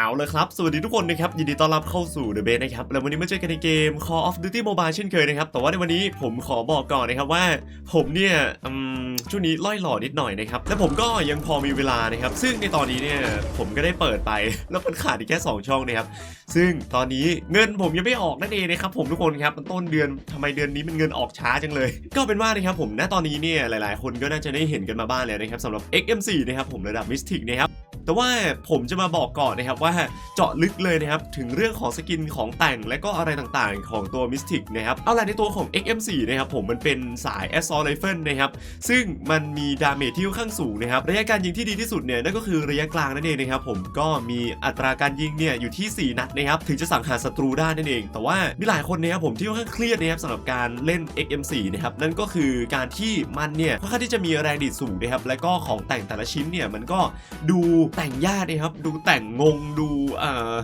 เอาเลยครับ สวัสดีทุกคนนะครับ ยินดีต้อนรับเข้าสู่ The Base นะครับ แล้ววันนี้มาเจอกันในเกม Call of Duty Mobile เช่นเคยนะครับ แต่ว่าในวันนี้ผมขอบอกก่อนนะครับว่า ผมเนี่ยอืมช่วงนี้ล่อยหล่อนิดหน่อยนะครับ และผมก็ยังพอมีเวลานะครับ ซึ่งในตอนนี้เนี่ยผมก็ได้เปิดไป แล้วมันขาดอีกแค่ 2 ช่องนะครับ ซึ่งตอนนี้เงินผมยังไม่ออกนั่นเองนะครับผมทุกคนครับ มันต้นเดือนทำไมเดือนนี้มันเงินออกช้าจังเลย ก็เป็นว่านะครับผมณตอนนี้เนี่ยหลาย ๆ คนก็น่าจะได้เห็นกันมาบ้างแล้วนะครับสำหรับ XM4 นะครับผมระดับมิสติกนะครับแต่ว่าผมจะมาบอกก่อนนะครับว่าเจาะลึกเลยนะครับถึงเรื่องของสกินของแต่งและก็อะไรต่างๆ ของตัว Mystic นะครับเอาล่ะในตัวของ XM4 นะครับผมมันเป็นสาย Assault Rifle นะครับซึ่งมันมีดาเมจที่ค่อนข้างสูงนะครับระยะการยิงที่ดีที่สุดเนี่ยนั่นก็คือระยะกลางนั่นเองนะครับผมก็มีอัตราการยิงเนี่ยอยู่ที่ 4 นัดนะครับถึงจะสังหารศัตรูได้นั่นเอง แต่ว่ามีหลายคนนะครับผมที่ค่อนข้างเครียดนะครับสำหรับการเล่น XM4 นะครับนั่นก็คือการที่มันเนี่ยค่อนข้างที่จะมีแรงดีดสูงนะครับและก็ของแต่งแต่ละชิ้นเนี่ยมันก็ดูแต่งยากนะครับดูแต่งงงดู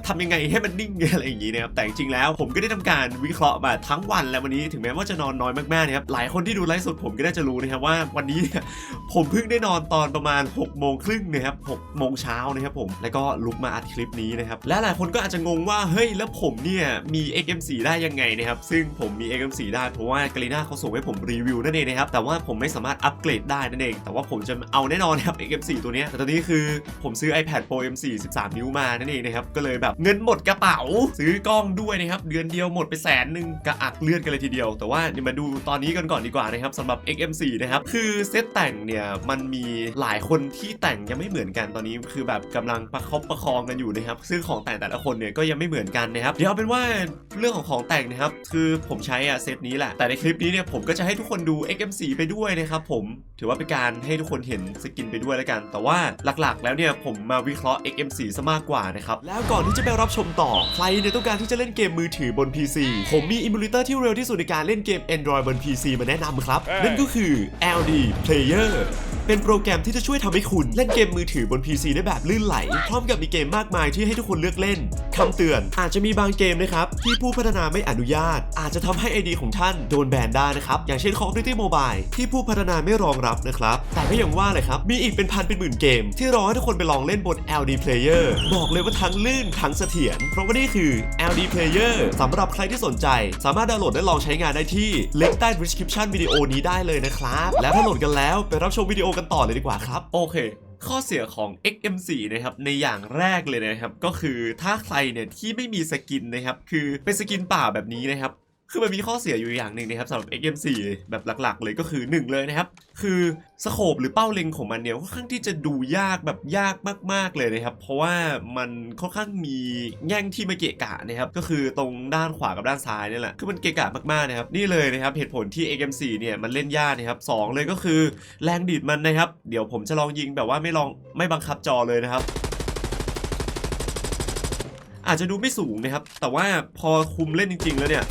ทำยังไงให้มันนิ่งอะไรอย่างนี้นะครับแต่จริงๆแล้วผมก็ได้ทำการวิเคราะห์มาทั้งวันแล้ววันนี้ถึงแม้ว่าจะนอนน้อยมากๆนะครับหลายคนที่ดูไลฟ์สดผมก็น่าจะรู้นะครับว่าวันนี้ผมเพิ่งได้นอนตอนประมาณ6โมงครึ่งนะครับ6โมงเช้านะครับผมแล้วก็ลุกมาอัดคลิปนี้นะครับและหลายคนก็อาจจะงงว่าเฮ้ยแล้วผมเนี่ยมี XM4 ได้ยังไงนะครับซึ่งผมมี XM4 ได้เพราะว่ากรีน่าเขาส่งให้ผมรีวิวนั่นเองนะครับแต่ว่าผมไม่สามารถอัปเกรดได้นั่นเอง แต่ว่าผมจะเอาแน่นอนนะครับ XM4 ตัวเนี้แต่ตอนนี้คือผมซื้อ iPad Pro M4 13 นิ้วมานั่นเองนะครับก็เลยแบบเงินหมดกระเป๋า ซื้อกล้องด้วยนะครับเดือนเดียวหมดไปแสนหนึ่งกระอักเลือดกันเลยทีเดียว แต่ว่าเดี๋ยวมาดูตอนนี้กันก่อนดีกว่านะครับสำหรับ XM4 นะครับคือเซตแต่งเนี่ยมันมีหลายคนที่แต่งยังไม่เหมือนกันตอนนี้คือแบบกำลังประคบประคองกันอยู่นะครับซึ่งของแต่งแต่ละคนเนี่ยก็ยังไม่เหมือนกันนะครับเดี๋ยวเอาเป็นว่าเรื่องของของแต่งนะครับคือผมใช้อะเซตนี้แหละ แต่ในคลิปนี้เนี่ยผมก็จะให้ทุกคนดู XM4 ไปด้วยนะครับผมถือว่าเป็นการให้ทุกคนเห็นสกินไปด้วยแล้วกัน แต่ว่าหลักๆ แล้วเนี่ยผมมาวิเคราะห์ XM4 ซะมากกว่านะครับแล้วก่อนที่จะไปรับชมต่อ ใครเนี่ยต้องการที่จะเล่นเกมมือถือบน PC ผมมีอิมูเลเตอร์ที่เร็วที่สุดในการเล่นเกม Android บน PC มาแนะนำครับ นั่นก็คือ LD Player เป็นโปรแกรมที่จะช่วยทำให้คุณเล่นเกมมือถือบน PC ได้แบบลื่นไหล พร้อมกับมีเกมมากมายที่ให้ทุกคนเลือกเล่นคำเตือนอาจจะมีบางเกมนะครับ ที่ผู้พัฒนาไม่อนุญาต อาจจะทำให้ ID ของท่านโดนแบนได้นะครับ อย่างเช่น Call of Duty Mobile ที่ผู้พัฒนาไม่รองรับนะครับ แต่ก็ยังว่าเลยครับ มีอีกเป็นพันเป็นหมื่นเกม ที่รอให้ทุกคนไปลองเล่นบน LD Player บอกเลยว่าทั้งลื่นทั้งเสถียรเพราะว่านี่คือ LD Player สำหรับใครที่สนใจ สามารถดาวน์โหลดและลองใช้งานได้ที่ลิงก์ใต้ description วิดีโอนี้ได้เลยนะครับ แล้วถ้าโหลดกันแล้วไปรับชมวิดีโอกันต่อเลยดีกว่าครับ โอเคข้อเสียของ XM4 นะครับในอย่างแรกเลยนะครับ ก็คือถ้าใครเนี่ยที่ไม่มีสกินนะครับ คือเป็นสกินป่าแบบนี้นะครับ คือมันมีข้อเสียอยู่อย่างหนึ่งนะครับสำหรับ XM4 แบบหลักๆ เลยก็คือ 1 เลยนะครับ คือสโคปหรือเป้าเล็งของมันเนี่ยค่อนข้างที่จะดูยากแบบยากมากๆเลยนะครับ เพราะว่ามันค่อนข้างมีแง่งที่มาเกะกะนะครับ ก็คือตรงด้านขวากับด้านซ้ายนี่แหละคือมันเกะกะมากๆนะครับนี่เลยนะครับเหตุผลที่ XM4 เนี่ยมันเล่นยากนะครับสองเลยก็คือแรงดีดมันนะครับ เดี๋ยวผมจะลองยิงแบบว่าไม่ลองไม่บังคับจอเลยนะครับอาจจะดูไม่สูงนะครับ แต่ว่าพอคุมเล่นจริง ๆ แล้วเนี่ย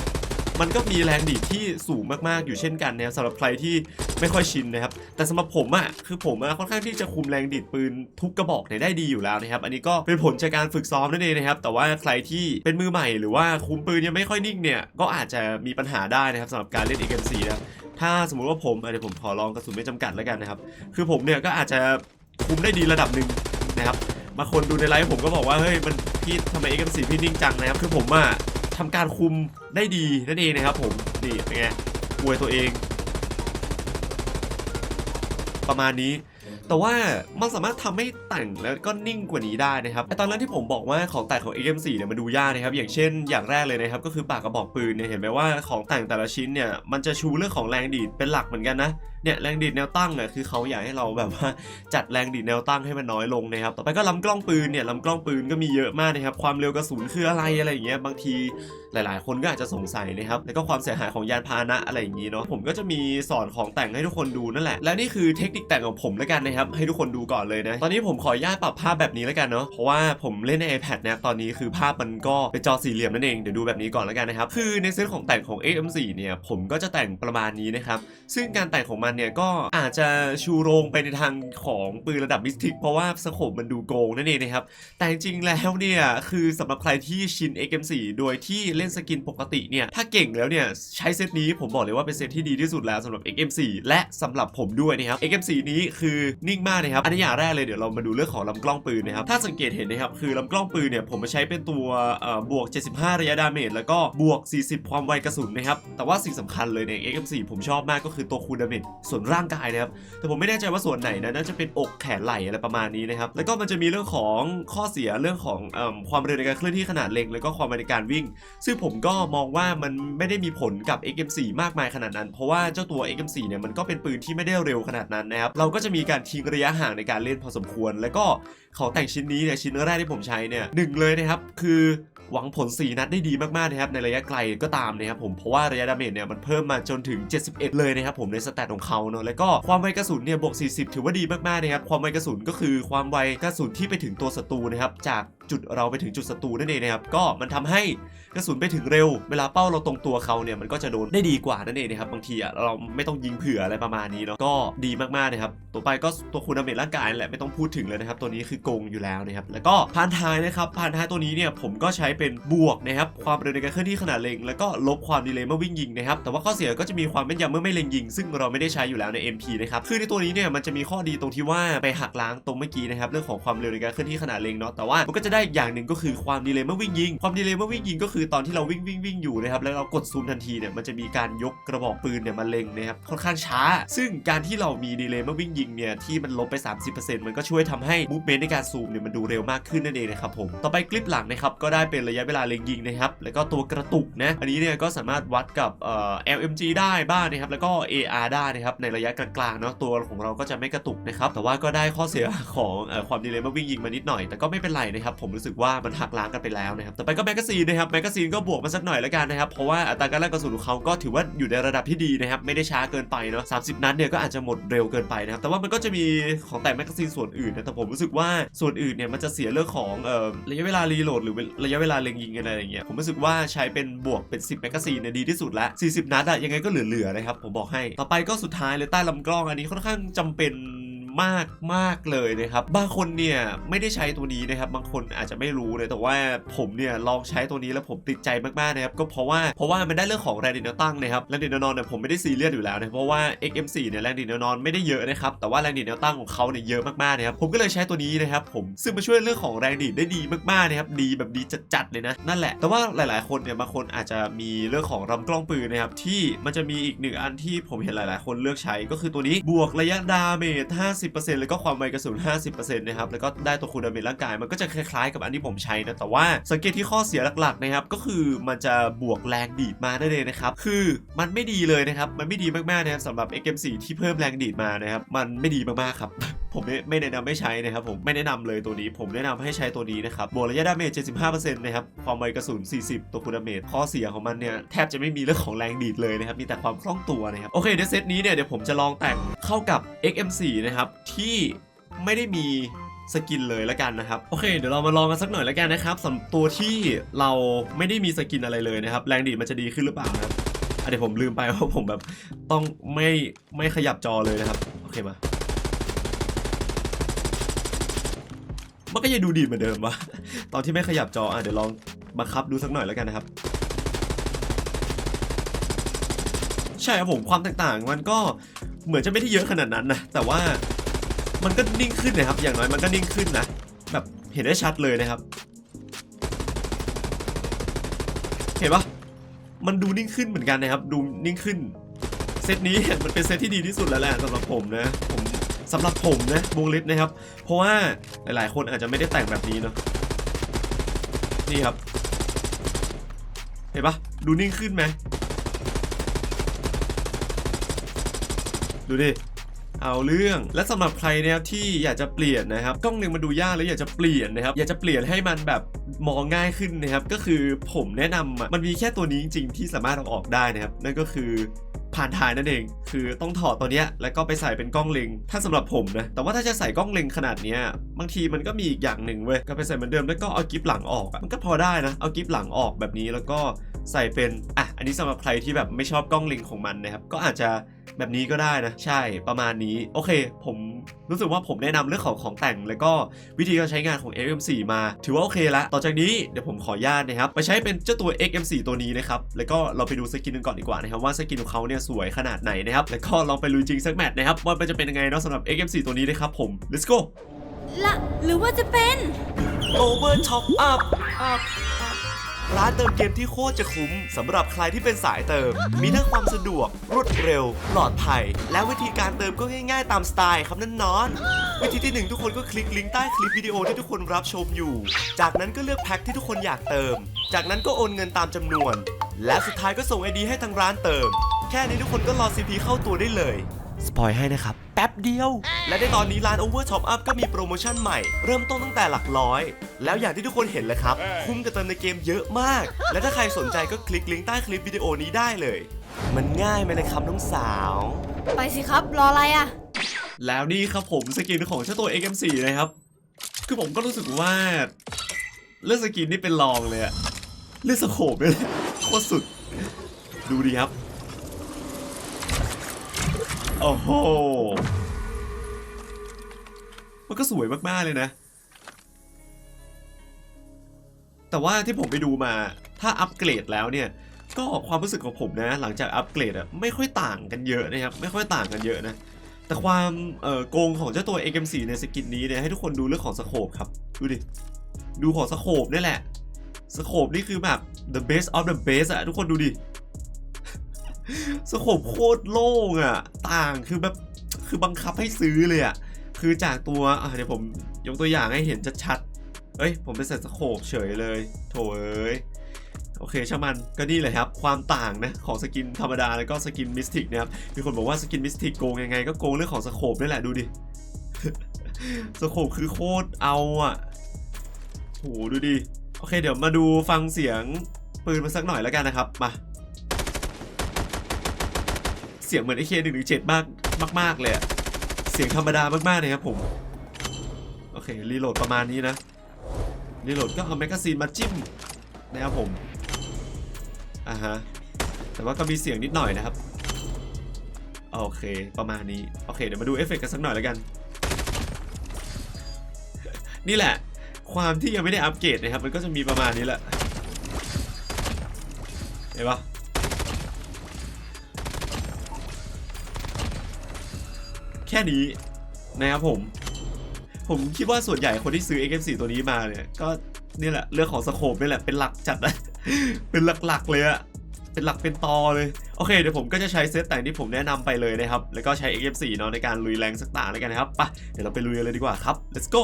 มันก็มีแรงดีดที่สูงมากๆอยู่เช่นกันนะครับสำหรับใครที่ไม่ค่อยชินนะครับ แต่สำหรับผมอะ่ะคือผมอะค่อนข้างที่จะคุมแรงดีดปืนทุกกระบอกเนี่ยได้ดีอยู่แล้วนะครับ อันนี้ก็เป็นผลจากการฝึกซ้อมนั่นเองนะครับ แต่ว่าใครที่เป็นมือใหม่หรือว่าคุมปืนยังไม่ค่อยนิ่งเนี่ยก็อาจจะมีปัญหาได้นะครับสำหรับการเล่น AKM4 นะถ้าสมมุติว่าผมเดี๋ยวผมขอลองกระสุนไม่จำกัดแล้วกันนะครับ คือผมเนี่ยก็อาจจะคุมได้ดีระดับหนึ่งนะครับบางคนดูในไลฟ์ผมก็บอกว่าเฮ้ยมันพี่ทำไม AKM4 พี่นิ่งจังนะครับ คือผมอะ ทำการคุมได้ดีนั่นเองนะครับผมนี่เป็นไงอวยตัวเอง ประมาณนี้ แต่ว่ามันสามารถทำให้แต่งแล้วก็นิ่งกว่านี้ได้นะครับไอตอนนั้นที่ผมบอกว่าของแต่งของ XM4 เนี่ยมันดูยากนะครับ อย่างเช่น อย่างแรกเลยนะครับก็คือปากกระบอกปืนเนี่ยเห็นไหมว่าของแต่งแต่ละชิ้นเนี่ยมันจะชูเรื่องของแรงดีดเป็นหลักเหมือนกันนะเนี่ยแรงดีดแนวตั้งอะคือเขาอยากให้เราแบบว่าจัดแรงดีดแนวตั้งให้มันน้อยลงนะครับต่อไปก็ลำกล้องปืนเนี่ยลำกล้องปืนก็มีเยอะมากนะครับความเร็วกระสุนคืออะไรอะไรอย่างเงี้ยบางทีหลาย ๆ คนก็อาจจะสงสัยนะครับแล้วก็ความเสียหายของยานพาหนะอะไรอย่างงี้เนาะผมก็จะมีสอนของแต่งให้ทุกคนดูนั่นแหละและนี่คือเทคนิคแต่งของผมแล้วกันนะครับให้ทุกคนดูก่อนเลยนะตอนนี้ผมขออนุญาตปรับภาพแบบนี้แล้วกันเนาะเพราะว่าผมเล่นใน iPad นะตอนนี้คือภาพมันก็เป็นจอสี่เหลี่ยมนั่นเองเดี๋ยวดูแบบนี้ก่อนแล้วกันนะครับคือในเซตของแต่งของ XM4 เนี่ยผมก็จะแต่งประมาณนี้นะครับซึ่งการแต่งของมันเนี่ยก็อาจจะชูโรงไปในทางของปืนระดับมิสติกเพราะว่าสโคปมันดูโกงนั่นเองนะครับแต่จริงๆแล้วเนี่ยคือสำหรับใครที่ชิน XM4 โดยที่เล่นสกินปกติเนี่ยถ้าเก่งแล้วเนี่ยใช้เซตนี้ผมบอกเลยว่าเป็นเซตที่ดีที่สุดแล้วสำหรับ XM4 และสำหรับผมด้วยนะครับ XM4 นี้คือนิ่งมากนะครับ อันนี้อย่างแรกเลยเดี๋ยวเรามาดูเรื่องของลำกล้องปืนนะครับ ถ้าสังเกตเห็นนะครับคือลำกล้องปืนเนี่ยผมมาใช้เป็นตัวเอ่อบวก 75 ระยะดาเมจแล้วก็บวก 40 ความไวกระสุนนะครับ แต่ว่าสิ่งสำคัญเลยใน XM4 ผมชอบมากก็คือตัวคูณดาเมจส่วนร่างกายนะครับ แต่ผมไม่แน่ใจว่าส่วนไหนนะน่าจะเป็นอกแขนไหล่อะไรประมาณนี้นะครับ แล้วก็มันจะมีเรื่องของข้อเสียเรื่องของอความเร็วในการเคลื่อนที่ขนาดเล็กแล้วก็ความเร็วในการวิ่ง ซึ่งผมก็มองว่ามันไม่ได้มีผลกับ XM4 มากมายขนาดนั้น เพราะว่าเจ้าตัว XM4 เนี่ยมันก็เป็นปืนที่ไม่ได้เร็วขนาดนั้นนะครับเราก็จะมีการทิ้งระยะห่างในการเล่นพอสมควร แล้วก็ของแต่งชิ้นนี้เนี่ยชิ้นแรกที่ผมใช้เนี่ยหนึ่งเลยนะครับคือหวังผล 4 นัดได้ดีมากๆนะครับในระยะไกลก็ตามนะครับผมเพราะว่าระยะดาเมจเนี่ยมันเพิ่มมาจนถึง 71 เลยนะครับผมในสแตทของเขาเนาะแล้วก็ความไวกระสุนเนี่ยบวก 40 ถือว่าดีมากๆนะครับความไวกระสุนก็คือความไวกระสุนที่ไปถึงตัวศัตรูนะครับจากจุดเราไปถึงจุดศัตรูนั่นเองนะครับก็มันทำให้กระสุนไปถึงเร็ว เวลาเป้าเราตรงตัวเขาเนี่ยมันก็จะโดนได้ดีกว่านั่นเองนะครับบางทีอะเราไม่ต้องยิงเผื่ออะไรประมาณนี้เนาะก็ดีมากๆนะครับต่อไปก็ตัวคุณดาเมจร่างกายแหละไม่ต้องพูดถึงเลยนะครับตัวนี้คือโกงอยู่แล้วนะครับแล้วก็พานท้ายนะครับพานท้ายตัวนี้เนี่ยผมก็ใช้เป็นบวกนะครับความเร็วในการเคลื่อนที่ขนาดเล็งแล้วก็ลบความดีเลย์เมื่อวิ่งยิงนะครับแต่ว่าข้อเสียก็จะมีความแม่นยำเมื่อไม่เล็งยิง ซึ่งเราไม่ได้ใช้อยู่แล้วใน MP นะครับคือในตัวนี้เนี่ยมันจะมีข้อดีตรงที่ว่าไปหักล้างตรงเมื่อกี้นะครับเรื่องของความเร็วในการเคลื่อนที่ขนาดเล็งเนาะแต่ว่ามันก็จะได้อีกอย่างหนึ่งก็คือความดีเลย์เมื่อวิ่งยิง ความดีเลย์เมื่อวิ่งยิงก็คือตอนที่เราวิ่งวิ่งวิ่งอยู่นะครับแล้วเรากดซูมทันทีเนี่ยมันจะมีการยกกระบอกปืนเนี่ยมาเล็งนะครับค่อนข้างช้า ซึ่งการที่เรามีดีเลย์เมื่อวิ่งยิงเนี่ยที่มันลบไป 30%มันก็ช่วยทำให้มูฟเมนต์ในการซูมเนี่ยมันดูเร็วมากขึ้นนั่นเองนะครับผมต่อไปคลิปหลังนะครับก็ได้เป็นระยะเวลาเล็งยิงนะครับแล้วก็ตัวกระตุกนะอันนี้เนี่ยก็สามารถวัดกับเอ่อ LMG ได้บ้างนะครับแล้วก็ AR ได้นะครับในระยะกลางๆเนาะตัวของเราก็จะไม่กระตุกนะครับแต่ว่าก็ได้ข้อเสียของเอ่อความดีเลย์เมื่อวิ่งยิงมานิดหน่อย แต่ก็ไม่เป็นไรนะครับผมมรู้สึกว่ามันหักล้างกันไปแล้วนะครับ ต่อไปก็แมกกาซีนนะครับ แมกกาซีนก็บวกมาสักหน่อยแล้วกันนะครับ เพราะว่าอัตราการแลกกระสุนของเขาก็ถือว่าอยู่ในระดับที่ดีนะครับ ไม่ได้ช้าเกินไปเนาะ30นัดเนี่ยก็อาจจะหมดเร็วเกินไปนะครับ แต่ว่ามันก็จะมีของแต่งแมกกาซีนส่วนอื่นนะ แต่ผมรู้สึกว่าส่วนอื่นเนี่ยมันจะเสียเรื่องของเอ่อระยะเวลารีโหลดหรือระยะเวลาเล็งยิงอะไรอย่างเงี้ย ผมรู้สึกว่าใช้เป็นบวกเป็น 10แมกกาซีนเนี่ยดีที่สุดละ40 นัดอะยังไงก็เหลือๆนะครับผมบอกให้ ต่อไปก็สุดท้ายเลยใต้ลำกล้องอันนี้ค่อนข้างจำเป็น มากมากเลยนะครับ บางคนเนี่ยไม่ได้ใช้ตัวนี้นะครับ บางคนอาจจะไม่รู้เลยแต่ว่าผมเนี่ยลองใช้ตัวนี้แล้วผมติดใจมากๆนะครับ ก็เพราะว่าเพราะว่ามันได้เรื่องของแรงดินตั้งนะครับแรงดินนอนเนี่ยผมไม่ได้ซีเรียสอยู่แล้วนะเพราะว่า XM4 เนี่ยแรงดินนอนไม่ได้เยอะนะครับแต่ว่าแรงดินตั้งของเขาเนี่ยเยอะมากๆนะครับผมก็เลยใช้ตัวนี้นะครับผมซึ่งมาช่วยเรื่องของแรงดีดได้ดีมากๆนะครับดีแบบดีจัดๆเลยนะนั่นแหละ แต่ว่าหลาย ๆคนเนี่ยบางคนอาจจะมีเรื่องของลำกล้องปืนนะครับที่มันจะมีอีกหนึ่งอันที่ผมเห็นหลาย ๆ คนเลือกใช้ก็คือตัวนี้บวกระยะดาเมจ50%แล้วก็ความไวกระสุน 50%นะครับ แล้วก็ได้ตัวคูณดาเมจร่างกาย มันก็จะคล้ายๆกับอันที่ผมใช้นะ แต่ว่าสังเกตที่ข้อเสียหลักๆนะครับ ก็คือมันจะบวกแรงดีดมาได้เลยนะครับ คือมันไม่ดีเลยนะครับ มันไม่ดีมากๆนะครับสำหรับ XM4 ที่เพิ่มแรงดีดมานะครับ มันไม่ดีมากๆครับ ผมไม่ไม่แนะนำไม่ใช้นะครับผม ไม่แนะนำเลยตัวนี้ ผมแนะนำให้ใช้ตัวนี้นะครับบวกระยะดาเมจ 75%นะครับ ความไวกระสุน 40 ตัวคูณดาเมจ ข้อเสียของมันเนี่ยแทบจะไม่มีเรื่องของแรงดีดเลยนะครับ มีแต่ความคล่องตัวนะครับ โอเคเดี๋ยวเซตนี้เนี่ยเดี๋ยวผมจะลองแต่งเข้ากับ XM4 นะครับที่ไม่ได้มีสกินเลยแล้วกันนะครับ โอเคเดี๋ยวเรามาลองกันสักหน่อยแล้วกันนะครับสำหรับตัวที่เราไม่ได้มีสกินอะไรเลยนะครับ แรงดีดมันจะดีขึ้นหรือเปล่านะครับอะเดี๋ยวผมลืมไปว่าผมแบบต้องไม่ไม่ขยับจอเลยนะครับ โอเคมามันก็ยังดูดีเหมือนเดิมวะตอนที่ไม่ขยับจออะเดี๋ยวลองบังคับดูสักหน่อยแล้วกันนะครับ ใช่ครับผมความแตกต่างมันก็เหมือนจะไม่ได้เยอะขนาดนั้นนะแต่ว่า มันก็นิ่งขึ้นนะครับ อย่างน้อยมันก็นิ่งขึ้นนะ แบบเห็นได้ชัดเลยนะครับ เห็นปะมันดูนิ่งขึ้นเหมือนกันนะครับ ดูนิ่งขึ้น เซตนี้มันเป็นเซตที่ดีที่สุดแล้วแหละสำหรับผมนะ ผมสำหรับผมนะวงเล็บนะครับ เพราะว่าหลาย ๆ คนอาจจะไม่ได้แต่งแบบนี้เนาะนี่ครับ เห็นปะดูนิ่งขึ้นไหมดูดิ เอาเรื่อง และสำหรับใครนะครับที่อยากจะเปลี่ยนนะครับกล้องหนึ่งมันดูยากแล้วอยากจะเปลี่ยนนะครับอยากจะเปลี่ยนให้มันแบบมองง่ายขึ้นนะครับก็คือผมแนะนำมันมีแค่ตัวนี้จริงๆที่สามารถเอาออกได้นะครับนั่นก็คือ ผ่านถ่ายนั่นเอง คือต้องถอดตัวเนี้ยแล้วก็ไปใส่เป็นกล้องเล็ง ถ้าสำหรับผมนะ แต่ว่าถ้าจะใส่กล้องเล็งขนาดเนี้ยบางทีมันก็มีอีกอย่างหนึ่งเว้ย ก็ไปใส่เหมือนเดิมแล้วก็เอากิฟหลังออกมันก็พอได้นะ เอากิฟหลังออกแบบนี้แล้วก็ใส่เป็น อะ อันนี้สำหรับใครที่แบบไม่ชอบกล้องเล็งของมันนะครับ ก็อาจจะแบบนี้ก็ได้นะ ใช่ประมาณนี้ โอเค ผมรู้สึกว่าผมแนะนำเรื่องของของแต่ง แล้วก็วิธีการใช้งานของ XM4 มา ถือว่าโอเคละ ต่อจากนี้เดี๋ยวผมขออนุญาตนะครับ ไปใช้เป็นเจ้าตัว XM4 ตัวนี้นะครับ แล้วก็เราไปดูสกินกันก่อนดีกว่านะครับว่าสกินของเขาเนี่ยสวยขนาดไหนนะครับแล้วก็ลองไปลุยจริงสักแมตช์นะครับว่ามันจะเป็นยังไงเนาะสำหรับ XM4 ตัวนี้นะครับผม let's go ละหรือว่าจะเป็น Over Top Up ร้านเติมเกมที่โคตรจะคุ้มสำหรับใครที่เป็นสายเติม มีทั้งความสะดวก รวดเร็ว ปลอดภัย และวิธีการเติมก็ง่ายๆ ตามสไตล์ครับนั่นนอน วิธีที่หนึ่งทุกคนก็คลิกลิงก์ใต้คลิปวิดีโอที่ทุกคนรับชมอยู่ จากนั้นก็เลือกแพ็คที่ทุกคนอยากเติม จากนั้นก็โอนเงินตามจำนวน และสุดท้ายก็ส่งไอดีให้ทางร้านเติมแค่นี้ทุกคนก็รอ CP เข้าตัวได้เลยสปอยให้นะครับ แป๊บเดียว และในตอนนี้ร้าน Over Top Up ก็มีโปรโมชั่นใหม่ เริ่มต้นตั้งแต่หลักร้อย แล้วอย่างที่ทุกคนเห็นเลยครับ คุ้มกับเติมในเกมเยอะมาก และถ้าใครสนใจก็คลิกลิงก์ใต้คลิปวิดีโอนี้ได้เลย มันง่ายไหมเลยครับน้องสาว ไปสิครับรออะไรอะ แล้วนี่ครับผมสกินของเจ้าตัว XM4 นะครับ คือผมก็รู้สึกว่า เรื่องสกินนี่เป็นรองเลยอะเรื่องสโคปเลยโคตรสุด ดูดีครับ โอ้โห มันก็สวยมาก ๆ เลยนะ แต่ว่าที่ผมไปดูมา ถ้าอัปเกรดแล้วเนี่ย ก็ความรู้สึกของผมนะ หลังจากอัปเกรดอะไม่ค่อยต่างกันเยอะนะครับ ไม่ค่อยต่างกันเยอะนะ แต่ความเอ่อโกงของเจ้าตัว XM4 ในสกินนี้เนี่ยให้ทุกคนดูเรื่องของสโคปครับ ดูดิ ดูของสโคปนี่แหละสโคปนี่คือแบบ the best of the best อะทุกคนดูดิ สโคปโคตรโล่งอะต่างคือแบบคือบังคับให้ซื้อเลยอะคือจากตัวอะเดี๋ยวผมยกตัวอย่างให้เห็นชัดๆเอ้ย ผมไปใส่สโคปเฉยเลย โถเอ้ยโอเคช่างมันก็นี่เลยครับ ความต่างนะของสกินธรรมดาแล้วก็สกินมิสติกนะครับ มีคนบอกว่าสกินมิสติกโกงยังไงก็โกงเรื่องของสโคปนี่แหละดูดิสโคปคือโคตรเอาอะโหดูดิ โอเคเดี๋ยวมาดูฟังเสียงปืนมาสักหน่อยแล้วกันนะครับ มา เสียงเหมือนไอเคหนึ่งหนึ่งเจ็ดมากมาก ๆ เลยเสียงธรรมดามากๆเลยครับผม โอเค รีโหลดประมาณนี้นะ รีโหลดก็เอาแมกกาซีนมาจิ้มนะครับผม อ่าฮะ แต่ว่าก็มีเสียงนิดหน่อยนะครับ โอเค ประมาณนี้ โอเค เดี๋ยวมาดูเอฟเฟกต์กันสักหน่อยแล้วกัน นี่แหละ ความที่ยังไม่ได้อัปเกรดนะครับ มันก็จะมีประมาณนี้แหละ เห็นปะ ค่นี้นะครับผม ผมคิดว่าส่วนใหญ่คนที่ซื้อ XM4 ตัวนี้มาเนี่ย ก็นี่แหละเรื่องของสโคปนี่แหละเป็นหลักจัดนะเป็นหลักๆเลยอะเป็นหลักเป็นตอเลย โอเค เดี๋ยวผมก็จะใช้เซตแต่งที่ผมแนะนำไปเลยนะครับ แล้วก็ใช้ XM4 เนาะในการลุยแรงสักต่างแล้วกันนะครับไปะเดี๋ยวเราไปลุยกันเลยดีกว่าครับ let's go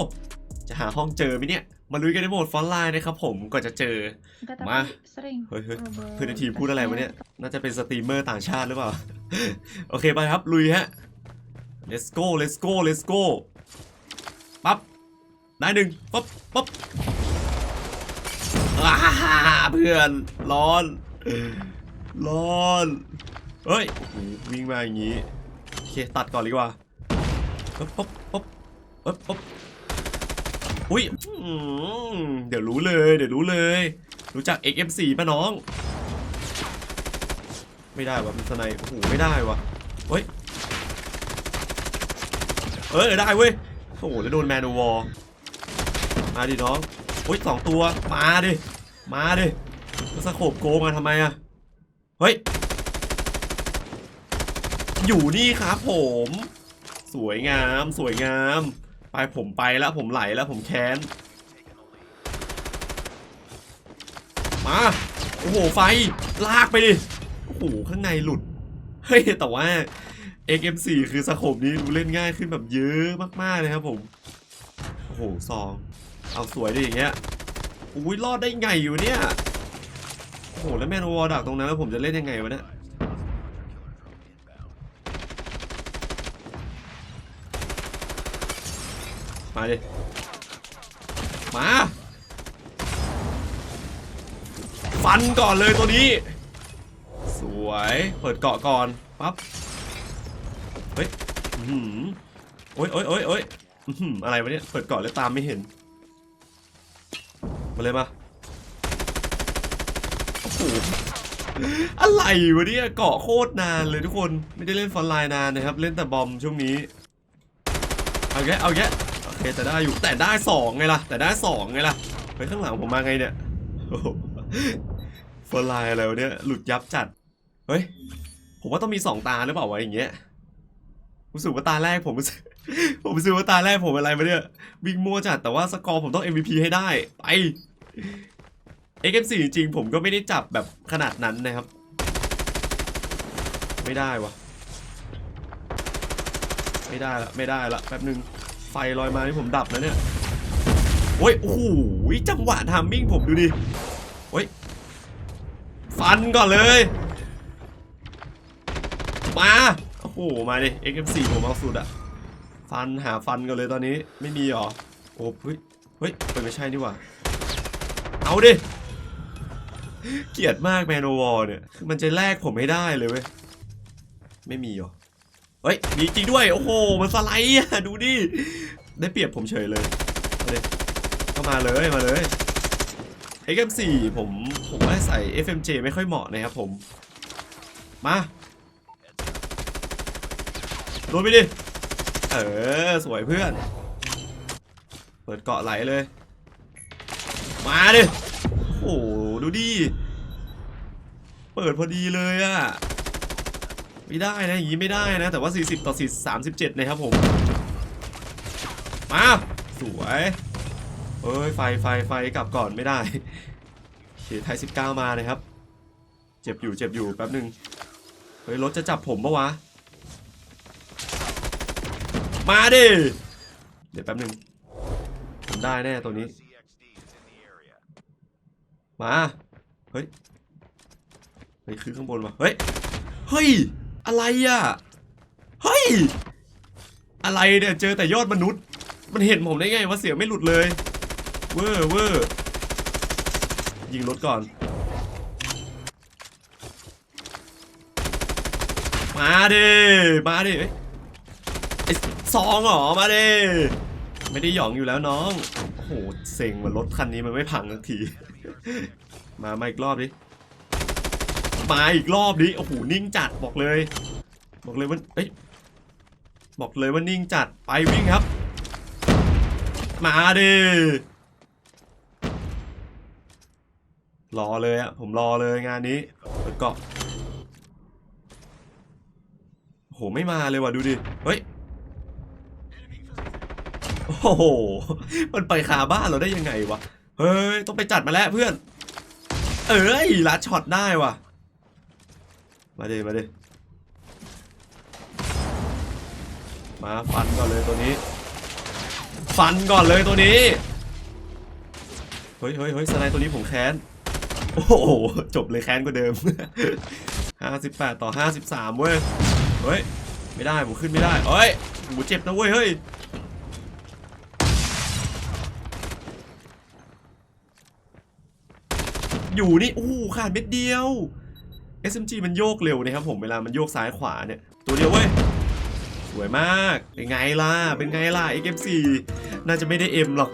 จะหาห้องเจอไหมเนี่ย มาลุยกันในโหมดฟอนไลน์นะครับผมก่อนจะเจอ Enggak, Ma. tapi sering เฮ้ยเฮ้ย Robert เพื่อนในทีมพูดอะไรวะเนี่ย tesnya น่าจะเป็นสตรีมเมอร์ต่างชาติหรือเปล่า โอเคไปครับ ลุยฮะ let's go let's go let's go ปั๊บนายหนึ่งปั๊บปั๊บอ้าเพื่อนร้อน ร้อนเฮ้ยโอ้โหวิ่งมาอย่างนี้โอเคตัดก่อนดีกว่าปั๊บปั๊บปั๊บปั๊บปั๊บอุ้ยอืมเดี๋ยวรู้เลย เดี๋ยวรู้เลย รู้จัก XM4 ป่ะน้อง ไม่ได้วะมันสไนป์โอ้โหไม่ได้วะเฮ้ย เออได้เว้ยโอ้โหแล้วโดนแมนวอลมาดิน้องโอ้ยสองตัวมาดิมาดิแล้วสโคบโกงมาทำไมอะเฮ้ยอยู่นี่ครับผม สวยงามสวยงาม ไปผมไปแล้วผมไหลแล้วผมแค้นมาโอ้โหไฟลากไปดิโอ้โหข้างในหลุดเฮ้ยแต่ว่า XM4 คือสโคปนี้ดูเล่นง่ายขึ้นแบบเยอะมากๆเลยครับผม โอ้โหซอง เอาสวยดิอย่างเงี้ย อุ้ยรอดได้ไงอยู่เนี่ย โอ้โหแล้วแมนวอลดักตรงนั้นแล้วผมจะเล่นยังไงวะเนี่ยมาดิ มา ฟันก่อนเลยตัวนี้ สวย เปิดเกาะก่อน ปั๊บ หือโอ้ยโอ้ยโอ้ยโอ้ยอื้อะไรวะเนี่ยเปิดเกาะแล้วตามไม่เห็น มาเลยมาโอ้โหอะไรวะเนี่ยเกาะโคตรนานเลยทุกคนไม่ได้เล่นฟอนไลน์นานนะครับ เล่นแต่บอมช่วงนี้เอาแกเอาแกโอเคแต่ได้อยู่แต่ได้สองไงล่ะ แต่ได้สองไงล่ะไปข้างหลังผมมาไงเนี่ยโอ้โหฟอนไลน์อะไรวะเนี่ยหลุดยับจัดเฮ้ยผมว่าต้องมีสองตาหรือเปล่าวะอย่างเงี้ย รู้สึกว่าตาแรกผมรู้สึกผมรู้สึกว่าตาแรกผมอะไรมาเนี่ยวิ่งมั่วจัดแต่ว่าสกอร์ผมต้อง MVP ให้ได้ไป XM4 จริงๆผมก็ไม่ได้จับแบบขนาดนั้นนะครับ ไม่ได้วะไม่ได้ละไม่ได้ละแป๊บนึงไฟลอยมาที่ผมดับแล้วเนี่ยโอ้ยโอ้โหจังหวะทามมิ่งผมดูดิโอ้ยฟันก่อนเลย มา โอ้โห มาดิ XM4 ผมเอาสุดอะฟันหาฟันก่อนเลยตอนนี้ไม่มีหรอโอ้เฮ้ยเฮ้ยเฮ้ยไม่ใช่นี่หว่า เอาดิ เกลียดมากแมนโนวอลเนี่ยคือมันจะแลกผมไม่ได้เลยเว้ย ไม่มีเหรอเฮ้ยมีจริงด้วย โอ้โห มันสไลด์อะดูดิ ได้เปรียบผมเฉยเลยมาเลยเข้ามาเลยมาเลย XM4 ผมผมว่าใส่ FMJ ไม่ค่อยเหมาะนะครับผม มา โดนไปดิ เออ สวยเพื่อน เปิดเกาะไหลเลย มาดิ โอ้โหดูดิ เปิดพอดีเลยอะไม่ได้นะ อย่างนี้ไม่ได้นะ แต่ว่า 40 ต่อ4 37 นะครับผม มา สวยเอ้ย ไฟ ไฟ ไฟ กลับก่อนไม่ได้โอเคไทย 19 มานะครับ เจ็บอยู่ เจ็บอยู่ แป๊บหนึ่งเฮ้ย รถจะจับผมปะวะ มาดิ เดี๋ยวแป๊บหนึ่งผมได้แน่ตัวนี้ มา เฮ้ยเฮ้ยคือข้างบนวะเฮ้ย เฮ้ย อะไรอะ เฮ้ย อะไรเนี่ยเจอแต่ยอดมนุษย์ มันเห็นผมได้ไงว่าเสียงไม่หลุดเลย เวอร์เวอร์ยิงรถก่อน มาดิ มาดิเอ้ย ซองเหรอมาดิไม่ได้หยองอยู่แล้วน้องโอ้โหเซ็งว่ารถคันนี้มันไม่พังสักที มามาอีกรอบดิมาอีกรอบดิโอ้โหนิ่งจัดบอกเลย บอกเลยว่าเอ้ยบอกเลยว่านิ่งจัดไปวิ่งครับ มาดิรอเลยอะผมรอเลยงานนี้เปิดเกาะโอ้โหไม่มาเลยว่ะดูดิ เฮ้ย โอ้โห มันไปคาบ้านเราได้ยังไงวะ เฮ้ย ต้องไปจัดมาแล้วเพื่อน เอ้ยลัดช็อตได้ว่ะ มาเดมาเดมาฟันก่อนเลยตัวนี้ ฟันก่อนเลยตัวนี้ เฮ้ยเฮ้ยเฮ้ยสไนด์ตัวนี้ผมแค้น โอ้โห จบเลยแค้นกว่าเดิม 58 ต่อ 53 เว้ย เฮ้ย ไม่ได้ ผมขึ้นไม่ได้เฮ้ยผมเจ็บนะเว้ย เฮ้ย อยู่นี่อู้ขาดเม็ดเดียว SMG มันโยกเร็วนะครับผมเวลามันโยกซ้ายขวาเนี่ย ตัวเดียวเว้ย สวยมาก เป็นไงล่ะ เป็นไงล่ะ XM4 น่าจะไม่ได้ M หรอก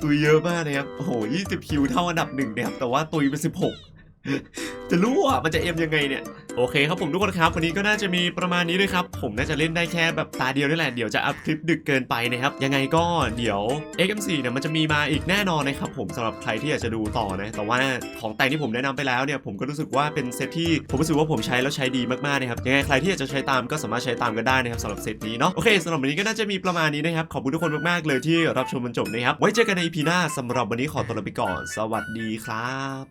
ตุยเยอะมากนะครับ โอ้โห 20 คิวเท่าอันดับหนึ่งนะครับ แต่ว่าตุยเป็น16 จะรู้อะมันจะเอ็มยังไงเนี่ยโอเคครับผมทุกคนครับวันนี้ก็น่าจะมีประมาณนี้ด้วยครับ ผมน่าจะเล่นได้แค่แบบตาเดียวนี่แหละเดี๋ยวจะอัพคลิปดึกเกินไปนะครับยังไงก็เดี๋ยว XM4 เนี่ยมันจะมีมาอีกแน่นอนนะครับผมสำหรับใครที่อยากจะดูต่อนะแต่ว่าของแต่งที่ผมแนะนำไปแล้วเนี่ยผมก็รู้สึกว่าเป็นเซตที่ผมรู้สึกว่าผมใช้แล้วใช้ดีมากๆนะครับยังไงใครที่อยากจะใช้ตามก็สามารถใช้ตามกันได้นะครับสำหรับเซตนี้เนาะโอเคสำหรับวันนี้ก็น่าจะมีประมาณนี้นะครับขอบคุณทุกคนมากๆเลยที่รับชมจนจบนะครับไว้เจอกันใน EP หน้าสำหรับวันนี้ขอตัวลาไปก่อน สวัสดีครับ